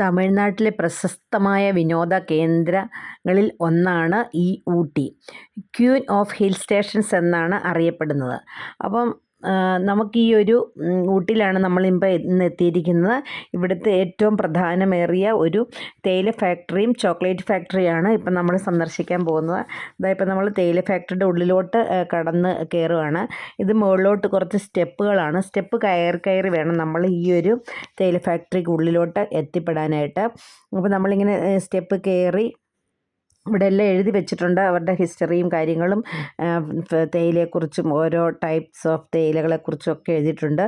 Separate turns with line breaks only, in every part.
തമിഴ്നാട്ടിലെ പ്രശസ്തമായ വിനോദ കേന്ദ്രങ്ങളിൽ ഒന്നാണ് ഈ Ooty. Queen of hill stations എന്നാണ് അറിയപ്പെടുന്നത്. അപ്പം നമുക്ക് ഈ ഒരു ഊട്ടിയിലാണ് നമ്മളിപ്പോൾ ഇന്ന് എത്തിയിരിക്കുന്നത്. ഇവിടുത്തെ ഏറ്റവും പ്രധാനമേറിയ ഒരു തേയില ഫാക്ടറിയും ചോക്ലേറ്റ് ഫാക്ടറിയാണ് ഇപ്പം നമ്മൾ സന്ദർശിക്കാൻ പോകുന്നത്. അതായത് ഇപ്പം നമ്മൾ തേയില ഫാക്ടറിയുടെ ഉള്ളിലോട്ട് കടന്ന് കയറുകയാണ് ഇത് മുകളിലോട്ട് കുറച്ച് സ്റ്റെപ്പുകളാണ്. സ്റ്റെപ്പ് കയറി കയറി വേണം നമ്മൾ ഈ ഒരു തേയില ഫാക്ടറിക്ക് ഉള്ളിലോട്ട് എത്തിപ്പെടാനായിട്ട്. അപ്പോൾ നമ്മളിങ്ങനെ സ്റ്റെപ്പ് കയറി ഇവിടെ എല്ലാം എഴുതി വെച്ചിട്ടുണ്ട്. അവരുടെ ഹിസ്റ്ററിയും കാര്യങ്ങളും തേയിലയെക്കുറിച്ചും ഓരോ ടൈപ്സ് ഓഫ് തേയിലകളെക്കുറിച്ചും ഒക്കെ എഴുതിയിട്ടുണ്ട്.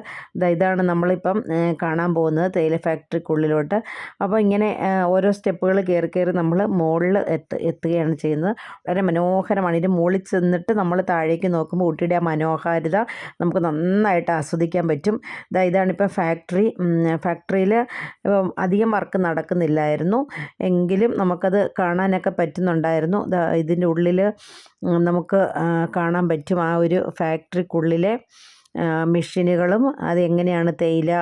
ഇതാണ് നമ്മളിപ്പം കാണാൻ പോകുന്നത് തേയില ഫാക്ടറിക്കുള്ളിലോട്ട് അപ്പോൾ ഇങ്ങനെ ഓരോ സ്റ്റെപ്പുകൾ കയറി കയറി നമ്മൾ മുകളിൽ എത്ത് എത്തുകയാണ് ചെയ്യുന്നത്. വളരെ മനോഹരമാണ്. ഇതിന് മുകളിൽ ചെന്നിട്ട് നമ്മൾ താഴേക്ക് നോക്കുമ്പോൾ ഊട്ടിയുടെ ആ മനോഹാരിത നമുക്ക് നന്നായിട്ട് ആസ്വദിക്കാൻ പറ്റും. ഇതാ ഇതാണിപ്പോൾ ഫാക്ടറി ഫാക്ടറിയിൽ അധികം വർക്ക് നടക്കുന്നില്ലായിരുന്നു. എങ്കിലും നമുക്കത് കാണാനൊക്കെ പറ്റുന്ന ചെയ്യുന്നുണ്ടായിരുന്നു ഇതിന്റെ ഉള്ളിൽ നമുക്ക് കാണാൻ പറ്റും ആ ഒരു ഫാക്ടറിക്കുള്ളിലെ മെഷീനുകളും അതെങ്ങനെയാണ് തേയില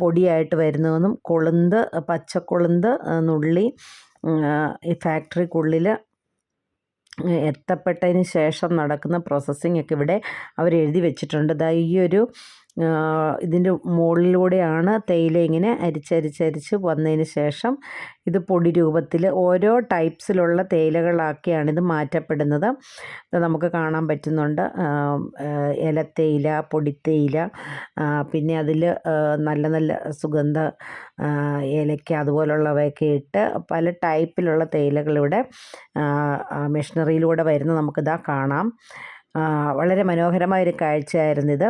പൊടിയായിട്ട് വരുന്നതെന്നും കൊളുന്ത് പച്ചക്കൊളുന്ത് നുള്ളി ഈ ഫാക്ടറിക്കുള്ളിൽ എത്തപ്പെട്ടതിന് ശേഷം നടക്കുന്ന പ്രോസസ്സിംഗ് ഒക്കെ ഇവിടെ അവർ എഴുതി വെച്ചിട്ടുണ്ട്. ദാ ഈ ഒരു ഇതിന്റെ മുകളിലൂടെയാണ് തേയില ഇങ്ങനെ അരിച്ചരിച്ചരിച്ച് വന്നതിന് ശേഷം ഇത് പൊടി രൂപത്തിൽ ഓരോ ടൈപ്സിലുള്ള തേയിലകളാക്കിയാണ് ഇത് മാറ്റപ്പെടുന്നത്. ഇത് നമുക്ക് കാണാൻ പറ്റുന്നുണ്ട്. ഇലത്തേയില പൊടിത്തേയില പിന്നെ അതിൽ നല്ല നല്ല സുഗന്ധ ഏലക്ക അതുപോലുള്ളവയൊക്കെ ഇട്ട് പല ടൈപ്പിലുള്ള തേയിലകളിവിടെ മെഷീനറിയിലൂടെ വരുന്നത് നമുക്കിതാ കാണാം. വളരെ മനോഹരമായൊരു കാഴ്ചയായിരുന്നിത്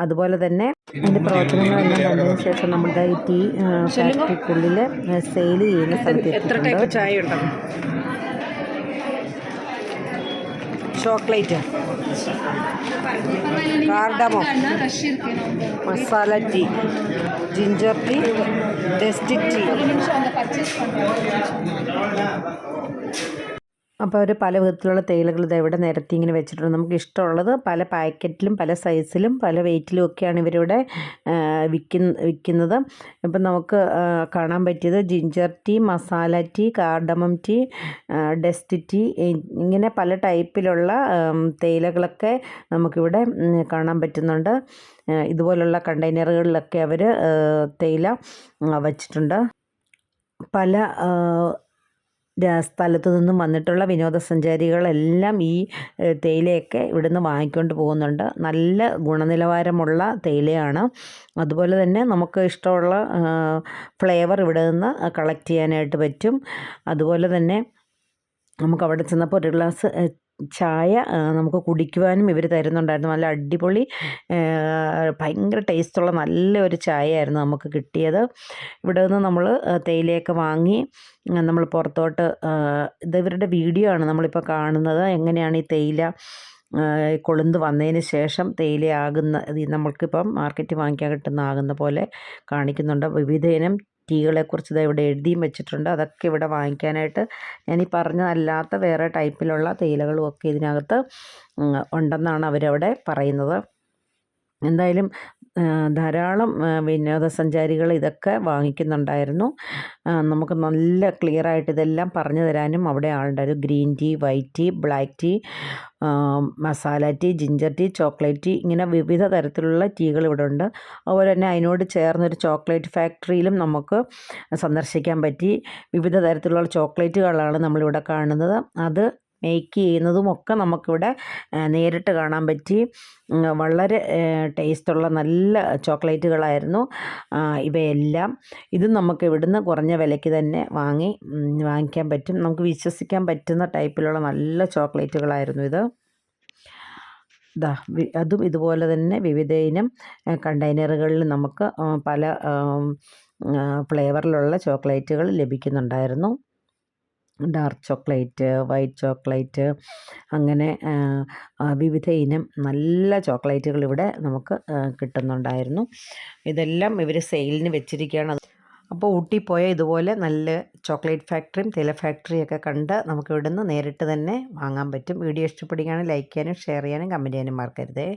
അതുപോലെ തന്നെ ഇതിന്റെ പ്രവർത്തനങ്ങളെല്ലാം കണ്ടതിന് ശേഷം നമ്മുടെ ഈ ടീ ഫാക്ടറിക്കുള്ളിൽ സെയിൽ ചെയ്യുന്ന സ്ഥലത്ത്
എത്ര ടൈപ്പ് ചായ ഉണ്ടാവും
chocolate cardamom? Masala tea ginger tea dust tea. അപ്പോൾ അവർ പല വിധത്തിലുള്ള തേയിലകൾ ഇത് ഇവിടെ നിരത്തി ഇങ്ങനെ വെച്ചിട്ടുണ്ട്. നമുക്ക് ഇഷ്ടമുള്ളത് പല പാക്കറ്റിലും പല സൈസിലും പല വെയിറ്റിലും ഒക്കെയാണ് ഇവരിവിടെ വിൽക്കുന്ന വിൽക്കുന്നത്. ഇപ്പം നമുക്ക് കാണാൻ പറ്റിയത് ginger tea masala tea cardamom tea dust tea ഇങ്ങനെ പല ടൈപ്പിലുള്ള തേയിലകളൊക്കെ നമുക്കിവിടെ കാണാൻ പറ്റുന്നുണ്ട്. ഇതുപോലുള്ള കണ്ടെയ്നറുകളിലൊക്കെ അവർ തേയില വച്ചിട്ടുണ്ട്. പല സ്ഥലത്തു നിന്നും വന്നിട്ടുള്ള വിനോദസഞ്ചാരികളെല്ലാം ഈ തേയിലയൊക്കെ ഇവിടുന്ന് വാങ്ങിക്കൊണ്ട് പോകുന്നുണ്ട്. നല്ല ഗുണനിലവാരമുള്ള തേയിലയാണ്. അതുപോലെ തന്നെ നമുക്ക് ഇഷ്ടമുള്ള ഫ്ലേവർ ഇവിടെ നിന്ന് കളക്ട് ചെയ്യാനായിട്ട് പറ്റും. അതുപോലെ തന്നെ നമുക്ക് അവിടെ ചെന്നപ്പോൾ ഒരു ഗ്ലാസ് ചായ നമുക്ക് കുടിക്കുവാനും ഇവർ തരുന്നുണ്ടായിരുന്നു. നല്ല അടിപൊളി ഭയങ്കര ടേസ്റ്റുള്ള നല്ലൊരു ചായയായിരുന്നു നമുക്ക് കിട്ടിയത്. ഇവിടെ നിന്ന് നമ്മൾ തേയിലയൊക്കെ വാങ്ങി നമ്മൾ പുറത്തോട്ട് ഇത് ഇവരുടെ വീഡിയോ ആണ് നമ്മളിപ്പോൾ കാണുന്നത്. എങ്ങനെയാണ് ഈ തേയില കൊളുന്ത് വന്നതിന് ശേഷം തേയിലയാകുന്ന നമ്മൾക്കിപ്പം മാർക്കറ്റ് വാങ്ങിക്കാൻ കിട്ടുന്ന ആകുന്ന പോലെ കാണിക്കുന്നുണ്ട്. വിവിധ ഇനം ടീകളെക്കുറിച്ച് ഇത് ഇവിടെ എഴുതിയും വെച്ചിട്ടുണ്ട്. അതൊക്കെ ഇവിടെ വാങ്ങിക്കാനായിട്ട് ഞാൻ ഈ പറഞ്ഞതല്ലാത്ത വേറെ ടൈപ്പിലുള്ള തേയിലകളും ഒക്കെ ഇതിനകത്ത് ഉണ്ടെന്നാണ് അവരവിടെ പറയുന്നത്. എന്തായാലും ധാരാളം വിനോദസഞ്ചാരികൾ ഇതൊക്കെ വാങ്ങിക്കുന്നുണ്ടായിരുന്നു. നമുക്ക് നല്ല ക്ലിയർ ആയിട്ട് ഇതെല്ലാം പറഞ്ഞു തരാനും അവിടെ ആളുണ്ടായിരുന്നു green tea white tea black tea masala tea ginger tea chocolate tea ഇങ്ങനെ വിവിധ തരത്തിലുള്ള ടീകൾ ഇവിടെ ഉണ്ട്. അതുപോലെ തന്നെ അതിനോട് ചേർന്നൊരു ചോക്ലേറ്റ് ഫാക്ടറിയിലും നമുക്ക് സന്ദർശിക്കാൻ പറ്റി. വിവിധ തരത്തിലുള്ള ചോക്ലേറ്റുകളാണ് നമ്മളിവിടെ കാണുന്നത്. അത് മേക്ക് ചെയ്യുന്നതുമൊക്കെ നമുക്കിവിടെ നേരിട്ട് കാണാൻ പറ്റി. വളരെ ടേസ്റ്റുള്ള നല്ല ചോക്ലേറ്റുകളായിരുന്നു ഇവയെല്ലാം. ഇതും നമുക്ക് ഇവിടുന്ന് കുറഞ്ഞ വിലയ്ക്ക് തന്നെ വാങ്ങി വാങ്ങിക്കാൻ പറ്റും. നമുക്ക് വിശ്വസിക്കാൻ പറ്റുന്ന ടൈപ്പിലുള്ള നല്ല ചോക്ലേറ്റുകളായിരുന്നു ഇത്. ഇതാ അതും ഇതുപോലെ തന്നെ വിവിധ ഇനം കണ്ടെയ്നറുകളിൽ നമുക്ക് പല ഫ്ലേവറിലുള്ള ചോക്ലേറ്റുകൾ ലഭിക്കുന്നുണ്ടായിരുന്നു. ഡാർക്ക് ചോക്ലേറ്റ് വൈറ്റ് ചോക്ലേറ്റ് അങ്ങനെ വിവിധ ഇനം നല്ല ചോക്ലേറ്റുകൾ ഇവിടെ നമുക്ക് കിട്ടുന്നുണ്ടായിരുന്നു. ഇതെല്ലാം ഇവർ സെയിലിന് വെച്ചിരിക്കുകയാണ്. അപ്പോൾ ഊട്ടി പോയ ഇതുപോലെ നല്ല ചോക്ലേറ്റ് ഫാക്ടറിയും തേയില ഫാക്ടറിയൊക്കെ കണ്ട് നമുക്ക് ഇവിടുന്ന് നേരിട്ട് തന്നെ വാങ്ങാൻ പറ്റും. വീഡിയോ ഇഷ്ടപ്പെടുകയാണെങ്കിൽ ലൈക്ക് ചെയ്യാനും ഷെയർ ചെയ്യാനും കമന്റ് ചെയ്യാനും മറക്കരുതേ.